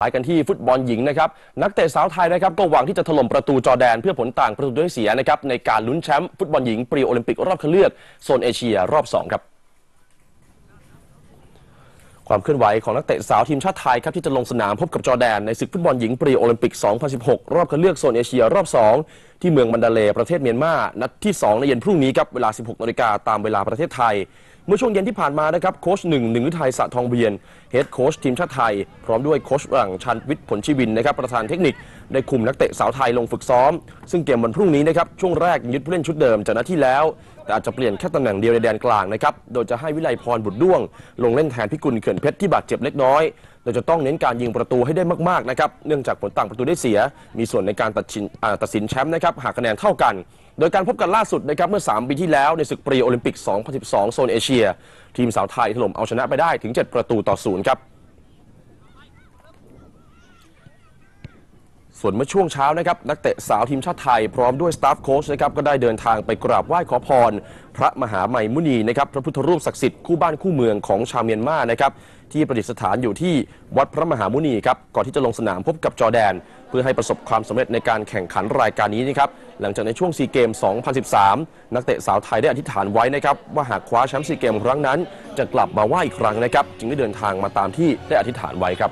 ไปกันที่ฟุตบอลหญิงนะครับ นักเตะสาวไทยนะครับก็หวังที่จะถล่มประตูจอแดนเพื่อผลต่างประตูด้วยเสียนะครับในการลุ้นแชมป์ฟุตบอลหญิงปรีโอลิมปิกรอบคัดเลือกโซนเอเชียรอบ 2 ครับ ความเคลื่อนไหวของนักเตะสาวทีมชาติไทยครับที่จะลงสนามพบกับจอแดนในศึกฟุตบอลหญิงปรีโอลิมปิก 2016 รอบคัดเลือกโซนเอเชียรอบ 2 ที่เมืองมันดาเลประเทศเมียนมานัดที่ 2 ในเย็นพรุ่งนี้ครับเวลา 16นาฬิกาตามเวลาประเทศไทย เมื่อช่วงเย็นที่ผ่านมานะครับโค้ชหนึ่งหนึ่งฤทัยสะทองเวียนเฮดโค้ชทีมชาติไทย พร้อมด้วยโค้ชหลังชันวิทย์ผลชีวินนะครับประธานเทคนิคได้คุมนักเตะสาวไทยลงฝึกซ้อม ซึ่งเกมวันพรุ่งนี้นะครับช่วงแรกยึดผู้เล่นชุดเดิมจากนัดที่แล้ว แต่อาจจะเปลี่ยนแค่ตำแหน่งเดียวในแดนกลางนะครับโดยจะให้วิไลพรบุตรด้วง ลงเล่นแทนพิกุลเขื่อนเพชรที่บาดเจ็บเล็กน้อยโดยจะต้องเน้นการยิงประตูให้ได้มากๆนะครับเนื่องจากผลต่างประตูได้เสีย มีส่วนในการตัดสินตัดสินแชมป์นะครับหากคะแนนเท่ากัน โดยการพบกันล่าสุดนะครับเมื่อ 3 ปีที่แล้วในศึกปรีโอลิมปิก 2012 โซนเอเชีย ทีมสาวไทยถล่มเอาชนะไปได้ถึง 7 ประตูต่อศูนย์ครับ ส่วนเมื่อช่วงเช้านะครับนักเตะสาวทีมชาติไทยพร้อมด้วยสตาฟโค้ชนะครับก็ได้เดินทางไปกราบไหว้ขอพร พระมหาไมมุนีนะครับพระพุทธรูปศักดิ์สิทธิ์คู่บ้านคู่เมืองของชาวเมียนมานะครับที่ประดิษฐานอยู่ที่วัดพระมหามุนีครับก่อนที่จะลงสนามพบกับจอแดน เพื่อให้ประสบความสำเร็จในการแข่งขันรายการนี้นะครับหลังจากในช่วงซีเกม 2013 นักเตะสาวไทยได้อธิษฐานไว้นะครับว่าหากคว้าแชมป์ซีเกมครั้งนั้น จะกลับมาไหว้อีกครั้งนะครับ จึงได้เดินทางมาตามที่ได้อธิษฐานไว้ครับ